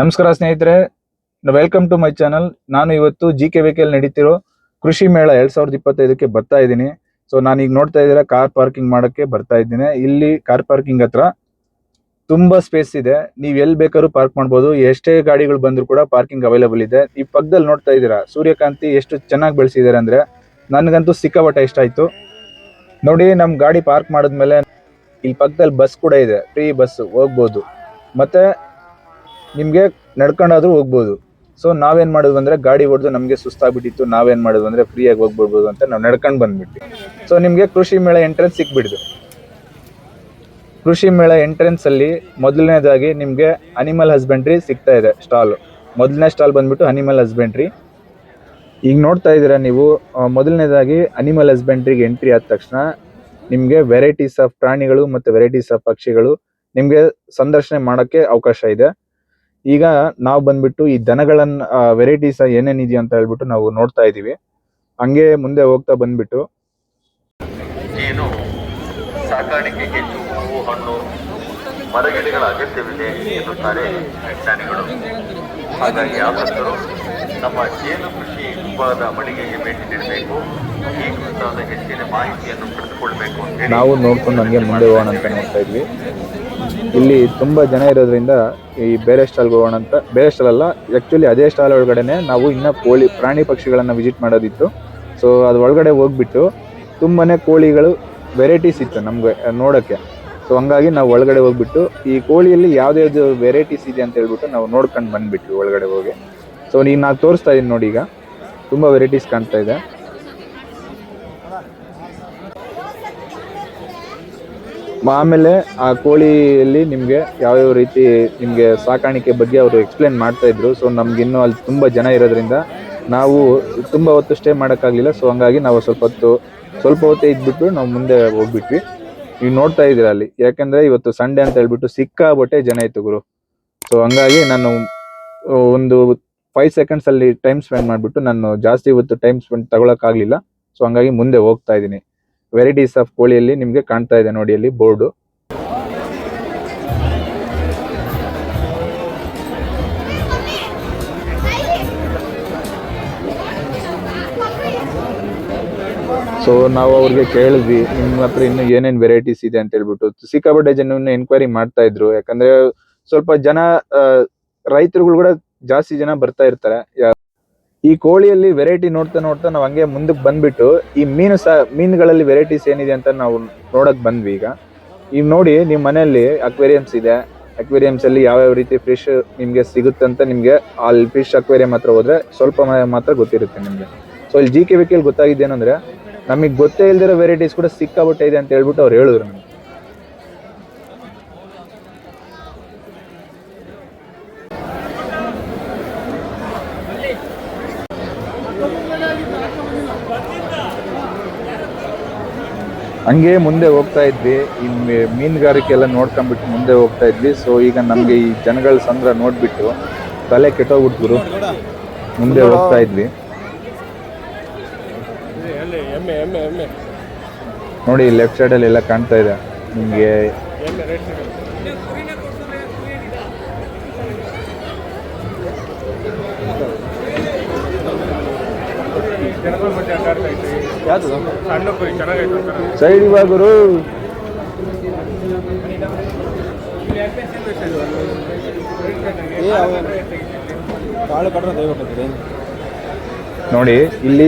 ನಮಸ್ಕಾರ ಸ್ನೇಹಿತರೆ welcome to my channel ನಾನು ಇವತ್ತು ಜಿ ಕೆ ವೆಹಿಕಲ್ ನಡೀತಿರೋ ಕೃಷಿ ಮೇಳ ಎರಡ್ ಸಾವಿರದ ಇಪ್ಪತ್ತೈದಕ್ಕೆ ಬರ್ತಾ ಇದ್ದೀನಿ. ಸೊ ನಾನು ಈಗ ನೋಡ್ತಾ ಇದ್ದೀರಾ ಕಾರ್ ಪಾರ್ಕಿಂಗ್ ಮಾಡೋಕ್ಕೆ ಬರ್ತಾ ಇದ್ದೀನಿ. ಇಲ್ಲಿ ಕಾರ್ ಪಾರ್ಕಿಂಗ್ ಹತ್ರ ತುಂಬಾ ಸ್ಪೇಸ್ ಇದೆ. ನೀವು ಎಲ್ಲಿ ಬೇಕಾದ್ರೂ ಪಾರ್ಕ್ ಮಾಡ್ಬೋದು. ಎಷ್ಟೇ ಗಾಡಿಗಳು ಬಂದರೂ ಕೂಡ ಪಾರ್ಕಿಂಗ್ ಅವೈಲೇಬಲ್ ಇದೆ. ಈ ಪಕ್ಕದಲ್ಲಿ ನೋಡ್ತಾ ಇದ್ದೀರಾ, ಸೂರ್ಯಕಾಂತಿ ಎಷ್ಟು ಚೆನ್ನಾಗಿ ಬೆಳೆಸಿದ್ದಾರೆ ಅಂದ್ರೆ ನನಗಂತೂ ಸಿಕ್ಕಾಪಟ್ಟೆ ಇಷ್ಟ ಆಯಿತು. ನೋಡಿ ನಮ್ಮ ಗಾಡಿ ಪಾರ್ಕ್ ಮಾಡಿದ್ಮೇಲೆ ಇಲ್ಲಿ ಪಕ್ಕದಲ್ಲಿ ಬಸ್ ಕೂಡ ಇದೆ. ಫ್ರೀ ಬಸ್ ಹೋಗ್ಬೋದು. ಮತ್ತೆ ನಿಮ್ಗೆ ನಡ್ಕೊಂಡಾದ್ರೂ ಹೋಗ್ಬೋದು. ಸೊ ನಾವೇನು ಮಾಡೋದು ಅಂದರೆ ಗಾಡಿ ಹೊಡೆದು ನಮಗೆ ಸುಸ್ತಾಗ್ಬಿಟ್ಟಿತ್ತು, ನಾವೇನು ಮಾಡೋದು ಅಂದರೆ ಫ್ರೀಯಾಗಿ ಹೋಗ್ಬಿಡ್ಬೋದು ಅಂತ ನಾವು ನಡ್ಕೊಂಡು ಬಂದ್ಬಿಟ್ವಿ. ಸೊ ನಿಮಗೆ ಕೃಷಿ ಮೇಳ ಎಂಟ್ರೆನ್ಸ್ ಸಿಕ್ಬಿಡ್ದು ಕೃಷಿ ಮೇಳ ಎಂಟ್ರೆನ್ಸಲ್ಲಿ ಮೊದಲನೇದಾಗಿ ನಿಮಗೆ ಅನಿಮಲ್ ಹಸ್ಬೆಂಡ್ರಿ ಸಿಗ್ತಾ ಇದೆ ಸ್ಟಾಲ್ ಮೊದಲನೇ ಸ್ಟಾಲ್ ಬಂದ್ಬಿಟ್ಟು ಅನಿಮಲ್ ಹಸ್ಬೆಂಡ್ರಿ ಈಗ ನೋಡ್ತಾ ಇದ್ದೀರಾ ನೀವು ಮೊದಲನೇದಾಗಿ ಅನಿಮಲ್ ಹಸ್ಬೆಂಡ್ರಿಗೆ ಎಂಟ್ರಿ ಆದ ತಕ್ಷಣ ನಿಮಗೆ ವೆರೈಟೀಸ್ ಆಫ್ ಪ್ರಾಣಿಗಳು ಮತ್ತು ವೆರೈಟೀಸ್ ಆಫ್ ಪಕ್ಷಿಗಳು ನಿಮಗೆ ಸಂದರ್ಶನೆ ಮಾಡೋಕ್ಕೆ ಅವಕಾಶ ಇದೆ. ಈಗ ನಾವು ಬಂದ್ಬಿಟ್ಟು ಈ ದನಗಳನ್ನ ವೆರೈಟೀಸ್ ಏನೇನಿದೆಯಾ ಅಂತ ಹೇಳ್ಬಿಟ್ಟು ನಾವು ನೋಡ್ತಾ ಇದೀವಿ ಹಂಗೆ ಮುಂದೆ ಹೋಗ್ತಾ ಬಂದ್ಬಿಟ್ಟು. ಏನು ಸಾಕಾಣಿಕೆಗೆ ಹೂವು ಹಣ್ಣು ಮರಗಿಡಗಳ ಅಗತ್ಯವಿದೆ ಎನ್ನುತ್ತಾರೆ ವಿಜ್ಞಾನಿಗಳು. ಹಾಗಾಗಿ ಆಸಕ್ತರು ನಮ್ಮ ಜೇನು ಕೃಷಿ ವಿಭಾಗದ ಮಳಿಗೆಗೆ ಭೇಟಿ ನೀಡಬೇಕು ಈ ಕುರಿತಾದ ಹೆಚ್ಚಿನ ಮಾಹಿತಿಯನ್ನು ಪಡೆದುಕೊಳ್ಬೇಕು ನಾವು ನೋಡ್ಕೊಂಡು ಹಂಗೆ ಮುಂದೆ ಹೋಗೋಣ ಅಂತ ನೋಡ್ತಾ ಇದ್ವಿ. ಇಲ್ಲಿ ತುಂಬಾ ಜನ ಇರೋದ್ರಿಂದ ಈ ಬೇರೆ ಸ್ಟಾಲ್ಗೆ ಹೋಗೋಣ ಅಂತ, ಬೇರೆ ಸ್ಟಾಲ್ ಅಲ್ಲ ಆ್ಯಕ್ಚುಲಿ ಅದೇ ಸ್ಟಾಲ್ ಒಳಗಡೆನೆ ನಾವು ಇನ್ನ ಕೋಳಿ, ಪ್ರಾಣಿ ಪಕ್ಷಿಗಳನ್ನು ವಿಸಿಟ್ ಮಾಡೋದಿತ್ತು. ಸೊ ಅದು ಒಳಗಡೆ ಹೋಗ್ಬಿಟ್ಟು ತುಂಬಾನೇ ಕೋಳಿಗಳು ವೆರೈಟೀಸ್ ಇತ್ತು ನಮಗೆ ನೋಡಕ್ಕೆ. ಸೊ ಹಂಗಾಗಿ ನಾವು ಒಳಗಡೆ ಹೋಗ್ಬಿಟ್ಟು ಈ ಕೋಳಿಯಲ್ಲಿ ಯಾವ್ದು ವೆರೈಟೀಸ್ ಇದೆ ಅಂತ ಹೇಳ್ಬಿಟ್ಟು ನಾವು ನೋಡ್ಕೊಂಡು ಬಂದ್ಬಿಟ್ವಿ ಒಳಗಡೆ ಹೋಗಿ. ಸೊ ಈಗ ನಾನು ತೋರಿಸ್ತಾ ಇದೀನಿ ನೋಡಿ ಈಗ. ತುಂಬಾ ವೆರೈಟೀಸ್ ಕಾಣ್ತಾ ಇದೆ. ಆಮೇಲೆ ಆ ಕೋಳಿಯಲ್ಲಿ ನಿಮಗೆ ಯಾವ್ಯಾವ ರೀತಿ ನಿಮಗೆ ಸಾಕಾಣಿಕೆ ಬಗ್ಗೆ ಅವರು ಎಕ್ಸ್ಪ್ಲೇನ್ ಮಾಡ್ತಾ ಇದ್ರು. ಸೊ ನಮ್ಗೆ ಇನ್ನೂ ಅಲ್ಲಿ ತುಂಬ ಜನ ಇರೋದ್ರಿಂದ ನಾವು ತುಂಬ ಹೊತ್ತು ಸ್ಟೇ ಮಾಡೋಕ್ಕಾಗಲಿಲ್ಲ. ಸೊ ಹಂಗಾಗಿ ನಾವು ಸ್ವಲ್ಪ ಹೊತ್ತು, ಸ್ವಲ್ಪ ಹೊತ್ತೇ ಇದ್ಬಿಟ್ಟು ನಾವು ಮುಂದೆ ಹೋಗ್ಬಿಟ್ವಿ. ನೀವು ನೋಡ್ತಾ ಇದ್ದೀರ ಅಲ್ಲಿ. ಯಾಕಂದ್ರೆ ಇವತ್ತು ಸಂಡೇ ಅಂತ ಹೇಳ್ಬಿಟ್ಟು ಸಿಕ್ಕಾಬಟ್ಟೆ ಜನ ಇತ್ತು ಗುರು. ಸೊ ಹಂಗಾಗಿ ನಾನು ಒಂದು ಫೈವ್ ಸೆಕೆಂಡ್ಸ್ ಅಲ್ಲಿ ಟೈಮ್ ಸ್ಪೆಂಡ್ ಮಾಡಿಬಿಟ್ಟು ನಾನು ಜಾಸ್ತಿ ಇವತ್ತು ಟೈಮ್ ಸ್ಪೆಂಡ್ ತಗೊಳಕ್ಕಾಗಲಿಲ್ಲ. ಸೊ ಹಂಗಾಗಿ ಮುಂದೆ ಹೋಗ್ತಾ ಇದ್ದೀನಿ. ವೆರೈಟೀಸ್ ಆಫ್ ಕೋಳಿಯಲ್ಲಿ ನಿಮಗೆ ಕಾಣ್ತಾ ಇದೆ ನೋಡಿ ಅಲ್ಲಿ ಬೋರ್ಡು. ಸೊ ನಾವು ಅವ್ರಿಗೆ ಕೇಳಿದ್ವಿ ನಿಮ್ಮ ಹತ್ರ ಇನ್ನು ಏನೇನ್ ವೆರೈಟೀಸ್ ಇದೆ ಅಂತ ಹೇಳ್ಬಿಟ್ಟು. ಸಿಕ್ಕಾಪಟ್ಟೆ ಜನ ಎನ್ಕ್ವೈರಿ ಮಾಡ್ತಾ ಇದ್ರು. ಯಾಕಂದ್ರೆ ಸ್ವಲ್ಪ ಜನ ರೈತರುಗಳು ಕೂಡ ಜಾಸ್ತಿ ಜನ ಬರ್ತಾ ಇರ್ತಾರೆ. ಈ ಕೋಳಿಯಲ್ಲಿ ವೆರೈಟಿ ನೋಡ್ತಾ ನೋಡ್ತಾ ನಾವು ಹಂಗೆ ಮುಂದಕ್ಕೆ ಬಂದ್ಬಿಟ್ಟು ಈ ಮೀನು ಸಹ ಮೀನುಗಳಲ್ಲಿ ವೆರೈಟೀಸ್ ಏನಿದೆ ಅಂತ ನಾವು ನೋಡಕ್ ಬಂದ್ವಿ ಈಗ. ಈಗ ನೋಡಿ ನಿಮ್ಮ ಮನೆಯಲ್ಲಿ ಅಕ್ವೇರಿಯಮ್ಸ್ ಇದೆ. ಅಕ್ವೇರಿಯಮ್ಸ್ ಅಲ್ಲಿ ಯಾವ್ಯಾವ ರೀತಿ ಫಿಶ್ ನಿಮ್ಗೆ ಸಿಗುತ್ತಂತ ನಿಮ್ಗೆ ಅಲ್ಲಿ ಫಿಶ್ ಅಕ್ವೇರಿಯಂ ಹತ್ರ ಹೋದ್ರೆ ಸ್ವಲ್ಪ ಮಾತ್ರ ಗೊತ್ತಿರುತ್ತೆ ನಿಮ್ಗೆ. ಸೊ ಇಲ್ಲಿ ಜಿ ಕೆ ವಿಕೆಲ್ ಗೊತ್ತಾಗಿದೆ ಏನಂದ್ರೆ, ನಮಗೆ ಗೊತ್ತೇ ಇಲ್ದಿರೋ ವೆರೈಟೀಸ್ ಕೂಡ ಸಿಕ್ಕಾಬಟ್ಟೆ ಇದೆ ಅಂತ ಹೇಳ್ಬಿಟ್ಟು ಅವ್ರು ಹೇಳಿದ್ರು ನಮ್ಗೆ. ಹಂಗೆ ಮುಂದೆ ಹೋಗ್ತಾ ಇದ್ವಿ. ಈ ಮೀನುಗಾರಿಕೆ ಎಲ್ಲ ನೋಡ್ಕೊಂಡ್ಬಿಟ್ಟು ಮುಂದೆ ಹೋಗ್ತಾ ಇದ್ವಿ. ಸೊ ಈಗ ನಮಗೆ ಈ ಜನಗಳ ಸಂದ್ರ ನೋಡ್ಬಿಟ್ಟು ತಲೆ ಕೆಟ್ಟೋಗ್ಬಿಟ್ರು ಮುಂದೆ ಹೋಗ್ತಾ ಇದ್ವಿ. ನೋಡಿ ಲೆಫ್ಟ್ ಸೈಡ್ ಅಲ್ಲಿ ಎಲ್ಲ ಕಾಣ್ತಾ ಇದೆ. ನಿಮ್ಗೆ ಎಮ್ಮೆ ರೇಟ್ ಸಿಗಲ್ಲ ಜನಗಳ ಮಧ್ಯೆ ಅಡ್ಡಾಡ್ತಾ ಇದ್ವಿ ಯಾವ್ದು? ಸೈಡ್ ದಯವಿಟ್ಟು ನೋಡಿ ಇಲ್ಲಿ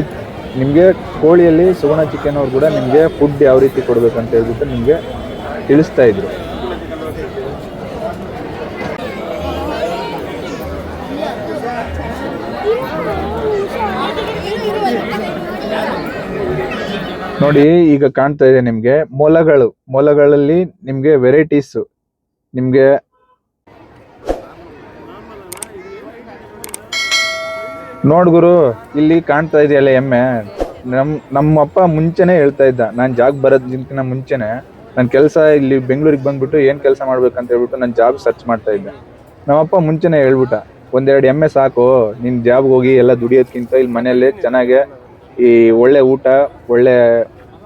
ನಿಮಗೆ ಕೋಳಿಯಲ್ಲಿ ಸುವರ್ಣ ಚಿಕನ್ ಅವ್ರು ಕೂಡ ನಿಮಗೆ ಫುಡ್ ಯಾವ ರೀತಿ ಕೊಡಬೇಕಂತ ಹೇಳ್ಬಿಟ್ಟು ನಿಮಗೆ ತಿಳಿಸ್ತಾ ಇದ್ರು. ನೋಡಿ, ಈಗ ಕಾಣ್ತಾ ಇದೆ ನಿಮ್ಗೆ ಮೊಲಗಳು. ಮೊಲಗಳಲ್ಲಿ ನಿಮ್ಗೆ ವೆರೈಟೀಸ್ ನಿಮ್ಗೆ ನೋಡ್ ಗುರು, ಇಲ್ಲಿ ಕಾಣ್ತಾ ಇದೆಯಲ್ಲ ಎಮ್ಮೆ. ನಮ್, ನಮ್ಮಪ್ಪ ಮುಂಚೆನೆ ಹೇಳ್ತಾ ಇದ್ದ. ನಾನ್ ಜಾಬ್ ಬರೋದಕ್ಕಿಂತ ಮುಂಚೆನೆ ನನ್ ಕೆಲಸ ಇಲ್ಲಿ ಬೆಂಗಳೂರಿಗೆ ಬಂದ್ಬಿಟ್ಟು ಏನ್ ಕೆಲಸ ಮಾಡ್ಬೇಕಂತ ಹೇಳ್ಬಿಟ್ಟು ನಾನು ಜಾಬ್ ಸರ್ಚ್ ಮಾಡ್ತಾ ಇದ್ದೆ. ನಮ್ಮಪ್ಪ ಮುಂಚೆನೆ ಹೇಳ್ಬಿಟ್ಟ, ಒಂದೆರಡು ಎಮ್ಮೆ ಸಾಕು ನಿನ್ನ ಜಾಬ್ ಹೋಗಿ ಎಲ್ಲ ದುಡಿಯೋದ್ಕಿಂತ ಇಲ್ಲಿ ಮನೆಯಲ್ಲೇ ಚೆನ್ನಾಗೆ ಈ ಒಳ್ಳೆ ಊಟ, ಒಳ್ಳೆ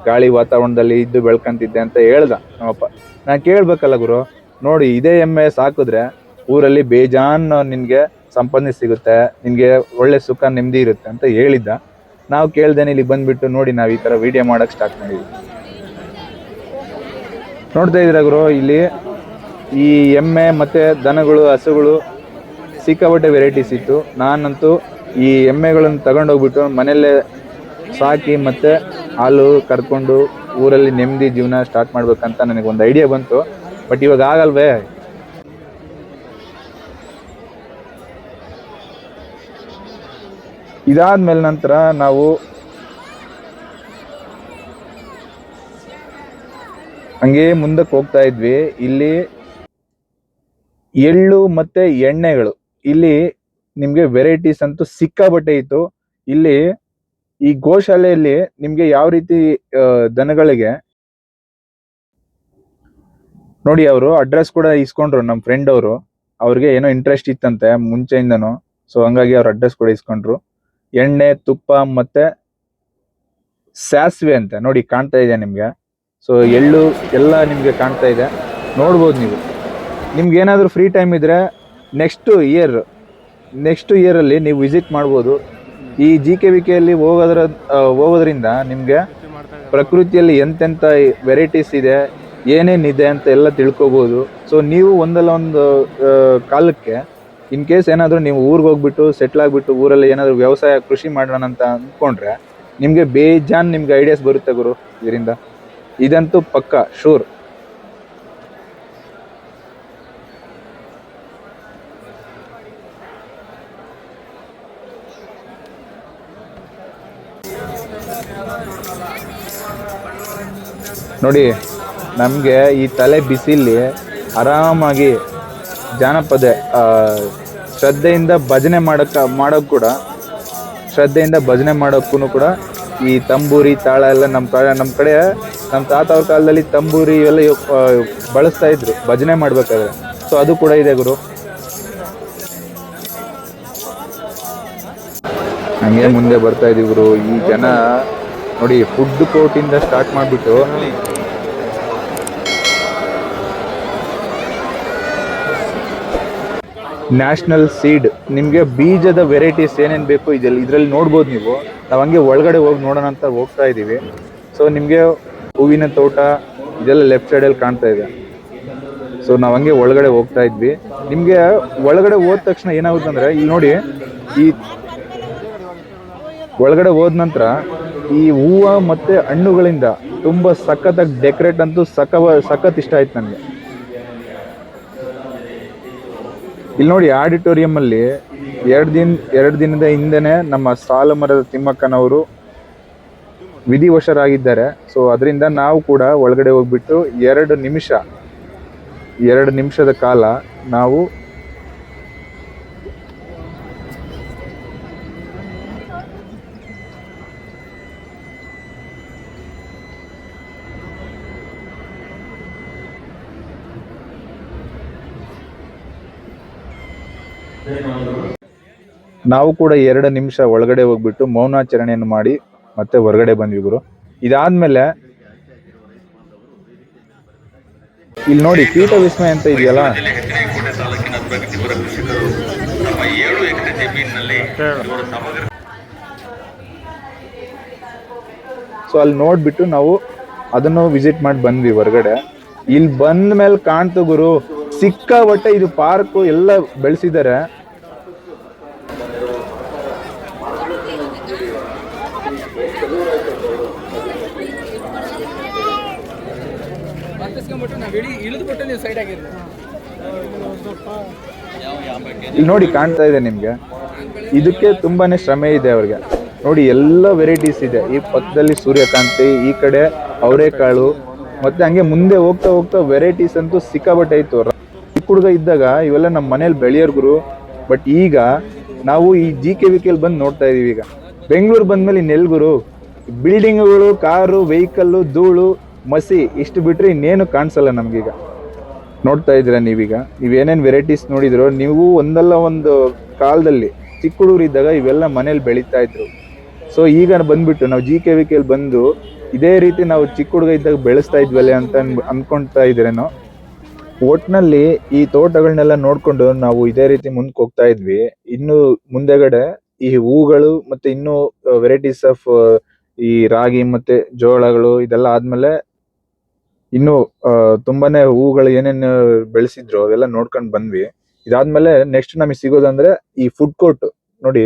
ಗಾಳಿ ವಾತಾವರಣದಲ್ಲಿ ಇದ್ದು ಬೆಳ್ಕಂತಿದ್ದೆ ಅಂತ ಹೇಳ್ದ ನಮ್ಮಪ್ಪ. ನಾ ಕೇಳ್ಬೇಕಲ್ಲ ಗುರು, ನೋಡಿ ಇದೇ ಎಮ್ಮೆ ಸಾಕಿದ್ರೆ ಊರಲ್ಲಿ ಬೇಜಾನ್ ನಿನಗೆ ಸಂಪಾದನೆ ಸಿಗುತ್ತೆ, ನಿನಗೆ ಒಳ್ಳೆ ಸುಖ ನೆಮ್ಮದಿ ಇರುತ್ತೆ ಅಂತ ಹೇಳಿದ್ದ. ನಾವು ಕೇಳ್ದೇನೆ ಇಲ್ಲಿ ಬಂದ್ಬಿಟ್ಟು ನೋಡಿ ನಾವು ಈ ತರ ವಿಡಿಯೋ ಮಾಡಕ್ ಸ್ಟಾರ್ಟ್ ಮಾಡಿದ್ವಿ. ನೋಡ್ತಾ ಇದ್ದೀರ ಗುರು, ಇಲ್ಲಿ ಈ ಎಮ್ಮೆ ಮತ್ತೆ ದನಗಳು, ಹಸುಗಳು ಸಿಕ್ಕಾಪಟ್ಟೆ ವೆರೈಟೀಸ್ ಇತ್ತು. ನಾನಂತೂ ಈ ಎಮ್ಮೆಗಳನ್ನು ತಗೊಂಡೋಗ್ಬಿಟ್ಟು ಮನೆಯಲ್ಲೇ ಸಾಕಿ ಮತ್ತೆ ಹಾಲು ಕರ್ಕೊಂಡು ಊರಲ್ಲಿ ನೆಮ್ಮದಿ ಜೀವನ ಸ್ಟಾರ್ಟ್ ಮಾಡ್ಬೇಕಂತ ನನಗೆ ಒಂದು ಐಡಿಯಾ ಬಂತು. ಬಟ್ ಇವಾಗ ಆಗಲ್ವೇ? ಇದಾದ ಮೇಲೆ ನಂತರ ನಾವು ಹಂಗೆ ಮುಂದಕ್ಕೆ ಹೋಗ್ತಾ ಇದ್ವಿ. ಇಲ್ಲಿ ಎಳ್ಳು ಮತ್ತೆ ಎಣ್ಣೆಗಳು. ಇಲ್ಲಿ ನಿಮ್ಗೆ ವೆರೈಟೀಸ್ ಅಂತೂ ಸಿಕ್ಕಾಬಟ್ಟೆ ಇತ್ತು. ಇಲ್ಲಿ ಈ ಗೋಶಾಲೆಯಲ್ಲಿ ನಿಮ್ಗೆ ಯಾವ ರೀತಿ ದನಗಳಿಗೆ ನೋಡಿ ಅವರು ಅಡ್ರೆಸ್ ಕೂಡ ಇಸ್ಕೊಂಡ್ರು ನಮ್ಮ ಫ್ರೆಂಡ್ ಅವರು. ಅವ್ರಿಗೆ ಏನೋ ಇಂಟ್ರೆಸ್ಟ್ ಇತ್ತಂತೆ ಮುಂಚೆಯಿಂದನು. ಸೊ ಹಂಗಾಗಿ ಅವ್ರ ಅಡ್ರೆಸ್ ಕೂಡ ಇಸ್ಕೊಂಡ್ರು. ಎಣ್ಣೆ, ತುಪ್ಪ ಮತ್ತೆ ಸಾಸಿವೆ ಅಂತ. ನೋಡಿ ಕಾಣ್ತಾ ಇದೆ ನಿಮ್ಗೆ. ಸೊ ಎಳ್ಳು ಎಲ್ಲ ನಿಮ್ಗೆ ಕಾಣ್ತಾ ಇದೆ. ನೋಡ್ಬೋದು ನೀವು. ನಿಮ್ಗೆ ಏನಾದರೂ ಫ್ರೀ ಟೈಮ್ ಇದ್ರೆ ನೆಕ್ಸ್ಟ್ ಇಯರ್ ನೆಕ್ಸ್ಟ್ ಇಯರಲ್ಲಿ ನೀವು ವಿಸಿಟ್ ಮಾಡ್ಬೋದು. ಈ ಜಿ ಕೆ ವಿ ಕೆಯಲ್ಲಿ ಹೋಗೋದ್ರ ಹೋಗೋದ್ರಿಂದ ನಿಮಗೆ ಪ್ರಕೃತಿಯಲ್ಲಿ ಎಂತೆಂಥ ವೆರೈಟೀಸ್ ಇದೆ ಏನೇನಿದೆ ಅಂತ ಎಲ್ಲ ತಿಳ್ಕೊಬೋದು. ಸೊ ನೀವು ಒಂದಲ್ಲ ಒಂದು ಕಾಲಕ್ಕೆ ಇನ್ ಕೇಸ್ ಏನಾದರೂ ನೀವು ಊರಿಗೆ ಹೋಗ್ಬಿಟ್ಟು ಸೆಟ್ಲ್ ಆಗಿಬಿಟ್ಟು ಊರಲ್ಲಿ ಏನಾದರೂ ವ್ಯವಸಾಯ ಕೃಷಿ ಮಾಡೋಣ ಅಂತ ಅಂದ್ಕೊಂಡ್ರೆ ನಿಮಗೆ ಬೇಜಾನ್ ನಿಮ್ಗೆ ಐಡಿಯಾಸ್ ಬರುತ್ತೆ ಗುರು ಇದರಿಂದ. ಇದಂತೂ ಪಕ್ಕ ಶೂರ್ ನೋಡಿ, ನಮಗೆ ಈ ತಲೆ ಬಿಸಿಲಿ ಆರಾಮಾಗಿ ಜಾನಪದ ಶ್ರದ್ಧೆಯಿಂದ ಭಜನೆ ಮಾಡೋಕ್ಕೆ ಮಾಡೋಕ್ಕೆ ಕೂಡ, ಶ್ರದ್ಧೆಯಿಂದ ಭಜನೆ ಮಾಡೋಕ್ಕೂ ಕೂಡ ಈ ತಂಬೂರಿ, ತಾಳ ಎಲ್ಲ ನಮ್ಮ ಕಡೆ ನಮ್ಮ ಕಡೆ ನಮ್ಮ ತಾತ ಅವ್ರ ಕಾಲದಲ್ಲಿ ತಂಬೂರಿ ಯೊ- ಬಳಸ್ತಾ ಇದ್ರು, ಭಜನೆ ಮಾಡಬೇಕಾದ್ರೆ. ಸೊ ಅದು ಕೂಡ ಇದೆ ಗುರು. ಹಂಗೆ ಮುಂದೆ ಬರ್ತಾ ಇದೀವಿ ಗುರು. ಈ ಜನ ನೋಡಿ ಫುಡ್ ಕೋರ್ಟಿಂದ ಸ್ಟಾರ್ಟ್ ಮಾಡಿಬಿಟ್ಟು ನ್ಯಾಷನಲ್ ಸೀಡ್. ನಿಮಗೆ ಬೀಜದ ವೆರೈಟೀಸ್ ಏನೇನು ಬೇಕು ಇದೆಲ್ಲ ಇದರಲ್ಲಿ ನೋಡ್ಬೋದು ನೀವು. ನಾವು ಹಂಗೆ ಒಳಗಡೆ ಹೋಗಿ ನೋಡೋಣ ಅಂತ ಹೋಗ್ತಾ ಇದ್ದೀವಿ ಸೊ ನಿಮಗೆ ಹೂವಿನ ತೋಟ, ಇದೆಲ್ಲ ಲೆಫ್ಟ್ ಸೈಡಲ್ಲಿ ಕಾಣ್ತಾ ಇದೆ. ಸೊ ನಾವು ಹಂಗೆ ಒಳಗಡೆ ಹೋಗ್ತಾ ಇದ್ವಿ. ನಿಮಗೆ ಒಳಗಡೆ ಹೋದ ತಕ್ಷಣ ಏನಾಗುತ್ತೆ ಅಂದರೆ ಇಲ್ಲಿ ನೋಡಿ, ಈ ಒಳಗಡೆ ಹೋದ ನಂತರ ಈ ಹೂವು ಮತ್ತು ಹಣ್ಣುಗಳಿಂದ ತುಂಬ ಸಖತ್ತಾಗಿ ಡೆಕೋರೇಟ್ ಅಂತೂ ಸಖವ ಸಖತ್ ಇಷ್ಟ ಆಯ್ತು ನನಗೆ. ಇಲ್ಲಿ ನೋಡಿ ಆಡಿಟೋರಿಯಂ ಅಲ್ಲಿ ಎರಡು ದಿನ, ಎರಡು ದಿನದ ಹಿಂದೆನೆ ನಮ್ಮ ಸಾಲು ಮರದ ತಿಮ್ಮಕ್ಕನವರು ವಿಧಿವಶರಾಗಿದ್ದಾರೆ. ಸೊ ಅದರಿಂದ ನಾವು ಕೂಡ ಒಳಗಡೆ ಹೋಗ್ಬಿಟ್ಟು ಎರಡು ನಿಮಿಷ, ಎರಡು ನಿಮಿಷದ ಕಾಲ ನಾವು ನಾವು ಕೂಡ ಎರಡು ನಿಮಿಷ ಒಳಗಡೆ ಹೋಗ್ಬಿಟ್ಟು ಮೌನಾಚರಣೆಯನ್ನು ಮಾಡಿ ಮತ್ತೆ ಹೊರಗಡೆ ಬಂದ್ವಿ ಗುರು. ಇದಾದ್ಮೇಲೆ ಇಲ್ಲಿ ನೋಡಿ ಕೀಟ ವಿಸ್ಮಯ ಅಂತ ಇದೆಯಲ್ಲ? ಸೊ ಅಲ್ಲಿ ನೋಡ್ಬಿಟ್ಟು ನಾವು ಅದನ್ನು ವಿಸಿಟ್ ಮಾಡಿ ಬಂದ್ವಿ ಹೊರಗಡೆ. ಇಲ್ಲಿ ಬಂದ ಮೇಲೆ ಕಾಣ್ತು ಗುರು. ಸಿಕ್ಕಾಬಟ್ಟೆ ಇದು ಪಾರ್ಕ್ ಎಲ್ಲ ಬೆಳೆಸಿದ್ದಾರೆ. ಇಲ್ಲಿ ನೋಡಿ ಕಾಣ್ತಾ ಇದೆ ನಿಮ್ಗೆ. ಇದಕ್ಕೆ ತುಂಬಾನೇ ಶ್ರಮೆ ಇದೆ ಅವ್ರಿಗೆ. ನೋಡಿ ಎಲ್ಲ ವೆರೈಟೀಸ್ ಇದೆ. ಈ ಪಕ್ಕದಲ್ಲಿ ಸೂರ್ಯಕಾಂತಿ ಈ ಕಡೆ ಅವರೆಕಾಳು ಮತ್ತೆ ಹಂಗೆ ಮುಂದೆ ಹೋಗ್ತಾ ಹೋಗ್ತಾ ವೆರೈಟೀಸ್ ಅಂತೂ ಸಿಕ್ಕಾಬಟ್ಟೆ ಇತ್ತು ಚಿಕ್ಕ ಹುಡುಗ ಇದ್ದಾಗ ಇವೆಲ್ಲ ನಮ್ಮ ಮನೇಲಿ ಬೆಳೆಯೋರ್ಗುರು ಬಟ್ ಈಗ ನಾವು ಈ ಜಿ ಕೆ ವಿ ಕೆಲ್ ಬಂದು ನೋಡ್ತಾ ಇದೀವಿ ಈಗ. ಬೆಂಗಳೂರು ಬಂದ್ಮೇಲೆ ಇನ್ನೆಲ್ ಗುರು. ಬಿಲ್ಡಿಂಗ್ಗಳು ಕಾರು ವೆಹಿಕಲ್ಲು ಧೂಳು, ಮಸಿ ಇಷ್ಟು ಬಿಟ್ಟರೆ ಇನ್ನೇನು ಕಾಣಿಸಲ್ಲ ನಮ್ಗೀಗ. ನೋಡ್ತಾ ಇದ್ದೀರಾ ನೀವೀಗ? ನೀವೇನೇನು ವೆರೈಟೀಸ್ ನೋಡಿದ್ರು, ನೀವು ಒಂದಲ್ಲ ಒಂದು ಕಾಲದಲ್ಲಿ ಚಿಕ್ಕ ಹುಡುಗರು ಇದ್ದಾಗ ಇವೆಲ್ಲ ಮನೇಲಿ ಬೆಳೀತಾ ಇದ್ರು. ಸೊ ಈಗ ಬಂದ್ಬಿಟ್ಟು ನಾವು ಜಿ ಕೆ ವಿ ಕೆಲ್ ಬಂದು ಇದೇ ರೀತಿ ನಾವು ಚಿಕ್ಕ ಹುಡುಗ ಇದ್ದಾಗ ಬೆಳೆಸ್ತಾ ಇದ್ವಲ್ಲ ಅಂತ ಅನ್- ಅನ್ಕೊಂತಾ ಇದ್ರೇನೋ ಒಟ್ನಲ್ಲಿ ಈ ತೋಟಗಳನ್ನೆಲ್ಲ ನೋಡ್ಕೊಂಡು ನಾವು ಇದೇ ರೀತಿ ಮುಂದಕ್ಕೆ ಹೋಗ್ತಾ ಇದ್ವಿ. ಇನ್ನು ಮುಂದೆಗಡೆ ಈ ಹೂಗಳು ಮತ್ತೆ ಇನ್ನು ವೆರೈಟೀಸ್ ಆಫ್ ಈ ರಾಗಿ ಮತ್ತೆ ಜೋಳಗಳು ಇದೆಲ್ಲ ಆದ್ಮೇಲೆ ಇನ್ನು ತುಂಬಾನೇ ಹೂಗಳು ಏನೇನು ಬೆಳೆಸಿದ್ರು ಅವೆಲ್ಲ ನೋಡ್ಕೊಂಡು ಬಂದ್ವಿ. ಇದಾದ್ಮೇಲೆ ನೆಕ್ಸ್ಟ್ ನಮಗೆ ಸಿಗೋದಂದ್ರೆ ಈ ಫುಡ್ ಕೋರ್ಟ್ ನೋಡಿ,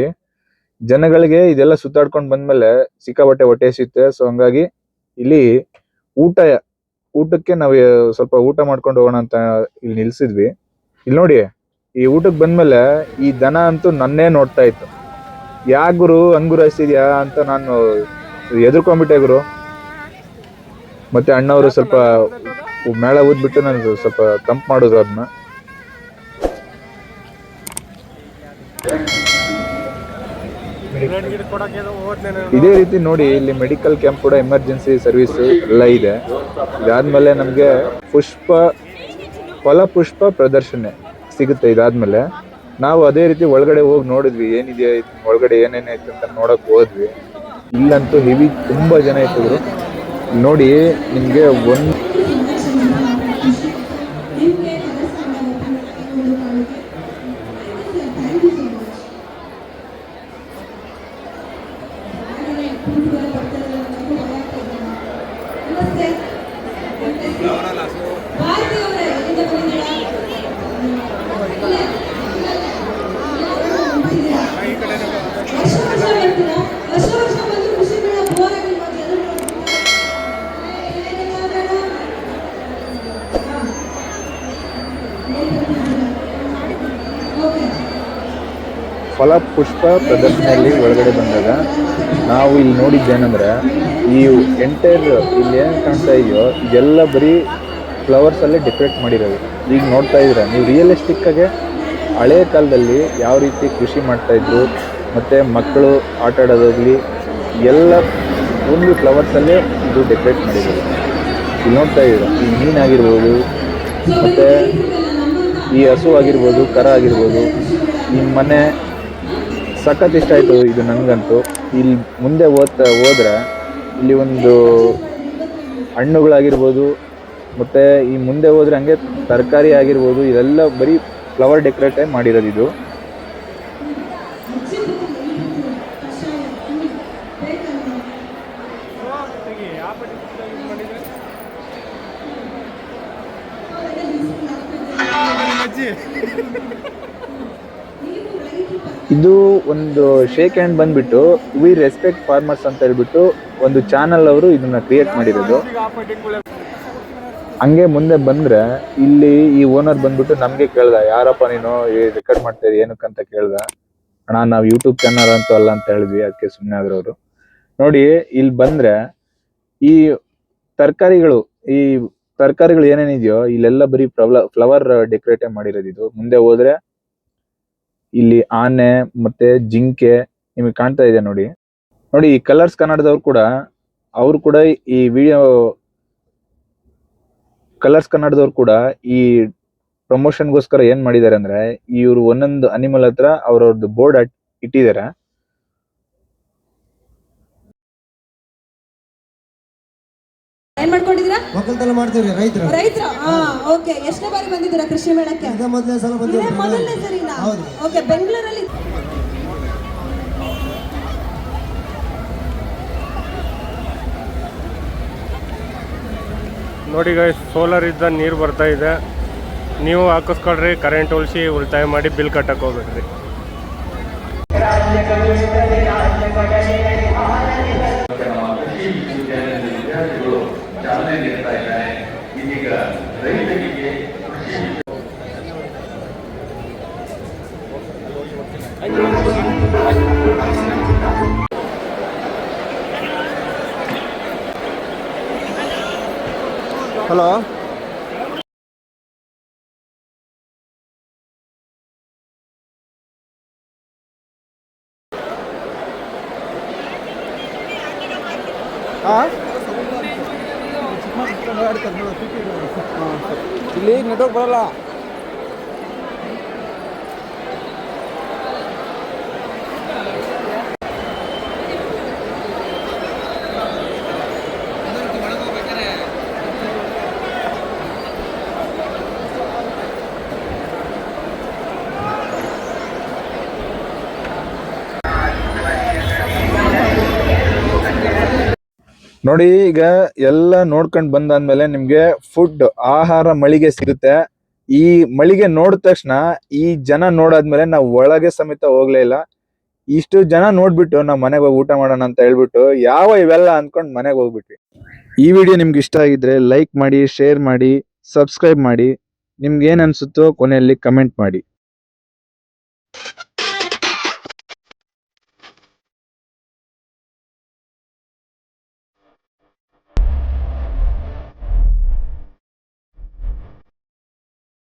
ಜನಗಳಿಗೆ ಇದೆಲ್ಲ ಸುತ್ತಾಡ್ಕೊಂಡು ಬಂದ್ಮೇಲೆ ಸಿಕ್ಕಾಬಟ್ಟೆ ಹೊಟ್ಟೆ ಸಿಗುತ್ತೆ ಸೊ ಹಂಗಾಗಿ ಇಲ್ಲಿ ಊಟ ಊಟಕ್ಕೆ ನಾವು ಸ್ವಲ್ಪ ಊಟ ಮಾಡ್ಕೊಂಡು ಹೋಗೋಣ ಅಂತ ಇಲ್ಲಿ ನಿಲ್ಸಿದ್ವಿ. ಇಲ್ಲಿ ನೋಡಿ, ಈ ಊಟಕ್ಕೆ ಬಂದ್ಮೇಲೆ ಈ ದನ ಅಂತೂ ನನ್ನೇ ನೋಡ್ತಾ ಇತ್ತು. ಯಾ ಗುರು ಹಂಗುರ ಹಸಿದ್ಯಾ ಅಂತ ನಾನು ಎದುರ್ಕೊಂಡ್ಬಿಟ್ಟೆ ಗುರು. ಮತ್ತೆ ಅಣ್ಣವರು ಸ್ವಲ್ಪ ಮೇಳ ಊದ್ಬಿಟ್ಟು ನಾನು ಸ್ವಲ್ಪ ತಂಪ್ ಮಾಡಿದ್ರು ಅದನ್ನ ಬ್ಲಡ್ ಗಿಡ ಕೊಡಕ್ಕೆ ಹೋದ್ನೆ ನಾನು ಇದೇ ರೀತಿ ನೋಡಿ, ಇಲ್ಲಿ ಮೆಡಿಕಲ್ ಕ್ಯಾಂಪ್ ಕೂಡ ಎಮರ್ಜೆನ್ಸಿ ಸರ್ವಿಸ್ ಎಲ್ಲ ಇದೆ. ಇದಾದ್ಮೇಲೆ ನಮಗೆ ಪುಷ್ಪ, ಫಲ ಪುಷ್ಪ ಪ್ರದರ್ಶನ ಸಿಗುತ್ತೆ ಇದಾದ್ಮೇಲೆ. ನಾವು ಅದೇ ರೀತಿ ಒಳಗಡೆ ಹೋಗಿ ನೋಡಿದ್ವಿ, ಏನಿದೆ, ಒಳಗಡೆ ಏನೇನೈತೆ ಅಂತ ನೋಡಕ್ ಹೋದ್ವಿ. ಇಲ್ಲಂತೂ ಹೆವಿ ತುಂಬಾ ಜನ ಇತ್ತು ನೋಡಿ, ನಿಮ್ಗೆ ಒಂದ್ ವರ್ಷ ವರ್ಷ ಬರ್ತೀರಾ ವರ್ಷ ವರ್ಷ ಬಂದು ಖುಷಿ ಮೇಳ ಬೋರ್ ಆಗಿಲ್ವಾ ಜನರು ಓಕೆ ಫಲ ಪುಷ್ಪ ಪ್ರದರ್ಶನದಲ್ಲಿ ಒಳಗಡೆ ಬಂದಾಗ ನಾವು ಇಲ್ಲಿ ನೋಡಿದ್ದೇನೆಂದ್ರೆ ಈ ಎಂಟೈರ್ ಇಲ್ಲಿ ಏನು ಕಾಣ್ತಾ ಇದೆಯೋ, ಇದೆಲ್ಲ ಬರೀ ಫ್ಲವರ್ಸ್ ಅಲ್ಲೇ ಡೆಕೋರೇಟ್ ಮಾಡಿರೋದು. ಈಗ ನೋಡ್ತಾ ಇದ್ರೆ, ನೀವು ರಿಯಲಿಸ್ಟಿಕ್ ಆಗಿ ಹಳೆಯ ಕಾಲದಲ್ಲಿ ಯಾವ ರೀತಿ ಕೃಷಿ ಮಾಡ್ತಾ ಇದ್ರು, ಮತ್ತೆ ಮಕ್ಕಳು ಆಟ ಆಡೋದಾಗ್ಲಿ ಎಲ್ಲ ಒಂದು ಫ್ಲವರ್ಸ್ ಅಲ್ಲೇ ಇದು ಡೆಕೋರೇಟ್ ಮಾಡಿರೋದು. ಇಲ್ಲಿ ನೋಡ್ತಾ ಇದ್ದೀರಾ ಈ ಮೀನಾಗಿರ್ಬೋದು ಮತ್ತು ಈ ಹಸು ಆಗಿರ್ಬೋದು, ಕರ ಆಗಿರ್ಬೋದು, ಈ ಮನೆ ಸಖತ್ ಇಷ್ಟ ಆಯಿತು ಇದು ನನಗಂತೂ ಇಲ್ಲಿ ಮುಂದೆ ಓದ್ತಾ ಹೋದ್ರೆ ಇಲ್ಲಿ ಒಂದು ಹಣ್ಣುಗಳಾಗಿರ್ಬೋದು, ಮತ್ತೆ ಈ ಮುಂದೆ ಹೋದ್ರೆ ಹಂಗೆ ತರಕಾರಿ ಆಗಿರ್ಬೋದು, ಇದೆಲ್ಲ ಬರೀ ಫ್ಲವರ್ ಡೆಕೋರೇಟೇ ಮಾಡಿರೋದು ಇದು ಇದು ಒಂದು ಶೇಕ್ ಹ್ಯಾಂಡ್ ಬಂದ್ಬಿಟ್ಟು ವಿ ರೆಸ್ಪೆಕ್ಟ್ ಫಾರ್ಮರ್ಸ್ ಅಂತ ಹೇಳ್ಬಿಟ್ಟು ಒಂದು ಚಾನಲ್ ಅವರು ಇದನ್ನ ಕ್ರಿಯೇಟ್ ಮಾಡಿರೋದು. ಹಂಗೆ ಮುಂದೆ ಬಂದ್ರೆ ಇಲ್ಲಿ ಈ ಓನರ್ ಬಂದ್ಬಿಟ್ಟು ನಮ್ಗೆ ಕೇಳ್ದ, ಯಾರಪ್ಪ ನೀನು? ರೆಕಾರ್ಡ್ ಮಾಡ್ತಾ ಏನಕ್ಕಂತ ಕೇಳ್ದ, ಅಣ್ಣ, ನಾವ್ ಯೂಟ್ಯೂಬ್ ಚಾನಲ್ ಅಂತೂ ಅಲ್ಲ ಅಂತ ಹೇಳಿದ್ವಿ, ಅದಕ್ಕೆ ಸುಮ್ಮನೆ ಅವರು ನೋಡಿ, ಇಲ್ಲಿ ಬಂದ್ರೆ ಈ ತರಕಾರಿಗಳು ಈ ತರಕಾರಿಗಳು ಏನೇನಿದೆಯೋ, ಇಲ್ಲೆಲ್ಲ ಬರೀ ಫ್ಲವರ್ ಡೆಕೋರೇಟ್ ಮಾಡಿರೋದು ಇದು. ಮುಂದೆ ಹೋದ್ರೆ ಇಲ್ಲಿ ಆನೆ ಮತ್ತೆ ಜಿಂಕೆ ನಿಮಗೆ ಕಾಣ್ತಾ ಇದೆ ನೋಡಿ. ನೋಡಿ ಈ ಕಲರ್ಸ್ ಕನ್ನಡದವ್ರು ಕೂಡ ಅವ್ರು ಕೂಡ ಈ ವಿಡಿಯೋ ಕಲರ್ಸ್ ಕನ್ನಡದವ್ರು ಕೂಡ ಈ ಪ್ರಮೋಷನ್ಗೋಸ್ಕರ ಏನ್ ಮಾಡಿದ್ದಾರೆ ಅಂದ್ರೆ ಇವರು ಒಂದೊಂದು ಅನಿಮಲ್ ಹತ್ರ ಅವ್ರವ್ರದ್ದು ಬೋರ್ಡ್ ಇಟ್ಟಿದ್ದಾರೆ. ಏನ್ ಮಾಡ್ಕೊಂಡಿದ್ದೀರಾ? ಒಕ್ಕಲ್ತನ ಮಾಡ್ತೀವ್ರಿ ರೈತರು. ರೈತರ? ಹಾ ಓಕೆ ಎಷ್ಟನೇ ಬಾರಿ ಬಂದಿದ್ದೀರಾ ಕೃಷಿ ಮೇಳಕ್ಕೆ? ಇದೇ ಮೊದಲನೇ ಸಲ ಇದೇ ಮೊದಲನೇ ಸರಿನಾ. ಓಕೆ ಬೆಂಗಳೂರಲ್ಲಿ ನೋಡಿ ಗೈಸ್ ಸೋಲಾರ್ ಇದ್ದ ನೀರು ಬರ್ತಾ ಇದೆ. ನೀವು ಹಾಕಿಸ್ಕೊಳ್ರಿ ಕರೆಂಟ್ ಉಳಿಸಿ ಉಳಿತಾಯ ಮಾಡಿ ಬಿಲ್ ಕಟ್ಟಕ್ಕೆ ಹೋಗ್ಬೇಡ್ರಿ ಹಲೋ. ಇಲ್ಲಿ ನೆಟ್ವರ್ಕ್ ಬರಲ್ಲ. ನೋಡಿ, ಈಗ ಎಲ್ಲ ನೋಡ್ಕೊಂಡ್ ಬಂದಾದ್ಮೇಲೆ ನಿಮ್ಗೆ ಫುಡ್ ಆಹಾರ ಮಳಿಗೆ ಸಿಗುತ್ತೆ. ಈ ಮಳಿಗೆ ನೋಡಿದ ತಕ್ಷಣ ಈ ಜನ ನೋಡಾದ್ಮೇಲೆ ನಾವು ಒಳಗೆ ಸಮೇತ ಹೋಗ್ಲೇ ಇಲ್ಲ. ಇಷ್ಟು ಜನ ನೋಡ್ಬಿಟ್ಟು ನಾವು ಮನೆಗೆ ಹೋಗಿ ಊಟ ಮಾಡೋಣ ಅಂತ ಹೇಳ್ಬಿಟ್ಟು ಯಾವ ಇವೆಲ್ಲ ಅನ್ಕೊಂಡ್ ಮನೆಗೆ ಹೋಗ್ಬಿಟ್ವಿ. ಈ ವಿಡಿಯೋ ನಿಮ್ಗೆ ಇಷ್ಟ ಆಗಿದ್ರೆ ಲೈಕ್ ಮಾಡಿ ಶೇರ್ ಮಾಡಿ ಸಬ್ಸ್ಕ್ರೈಬ್ ಮಾಡಿ. ನಿಮ್ಗೆ ಏನ್ ಅನ್ಸುತ್ತೋ ಕೊನೆಯಲ್ಲಿ ಕಮೆಂಟ್ ಮಾಡಿ.